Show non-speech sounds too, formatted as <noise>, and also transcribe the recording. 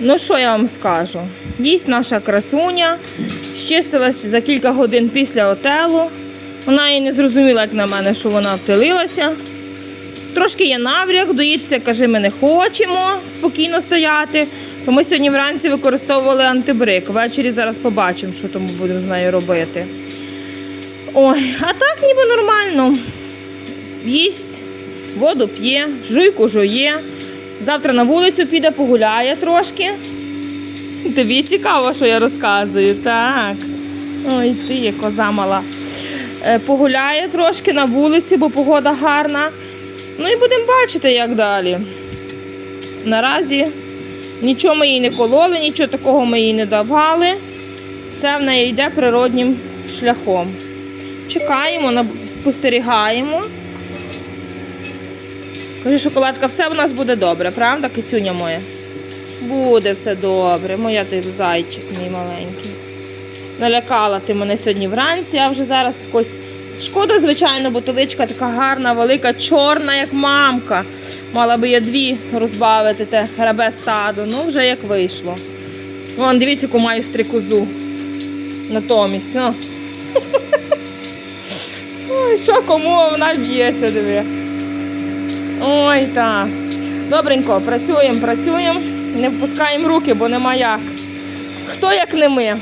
Ну, що я вам скажу? Їсть наша красуня, щистилась за кілька годин після отелу. Вона і не зрозуміла, як на мене, що вона втелилася. Трошки є навряк, доїться, каже, ми не хочемо спокійно стояти. То ми сьогодні вранці використовували антибрик. Ввечері зараз побачимо, що тому будемо з нею робити. Ой, а так ніби нормально. Їсть, воду п'є, жуйку жує. Завтра на вулицю піде, погуляє трошки. Тобі цікаво, що я розказую, так. Ой, ти, коза мала. Е, Погуляє трошки на вулиці, бо погода гарна. Ну і будемо бачити, як далі. Наразі нічого ми їй не кололи, нічого такого ми їй не давали. Все в неї йде природнім шляхом. Чекаємо, спостерігаємо. Каже, шоколадка, все в нас буде добре, правда, кицюня моя? Буде все добре, моя ти зайчик мій маленький. Налякала ти мене сьогодні вранці, а вже зараз якось. Шкода, звичайно, бутиличка така гарна, велика, чорна, як мамка. Мала би я дві розбавити те грабе стадо. Ну, вже як вийшло. Вон, дивіться, яку маю стрикозу. Натомість. Ну. <laughs> Ой, що кому вона б'ється, диви. Ой, так. Добренько, працюємо, працюємо. Не впускаємо руки, бо нема як. Хто як не ми?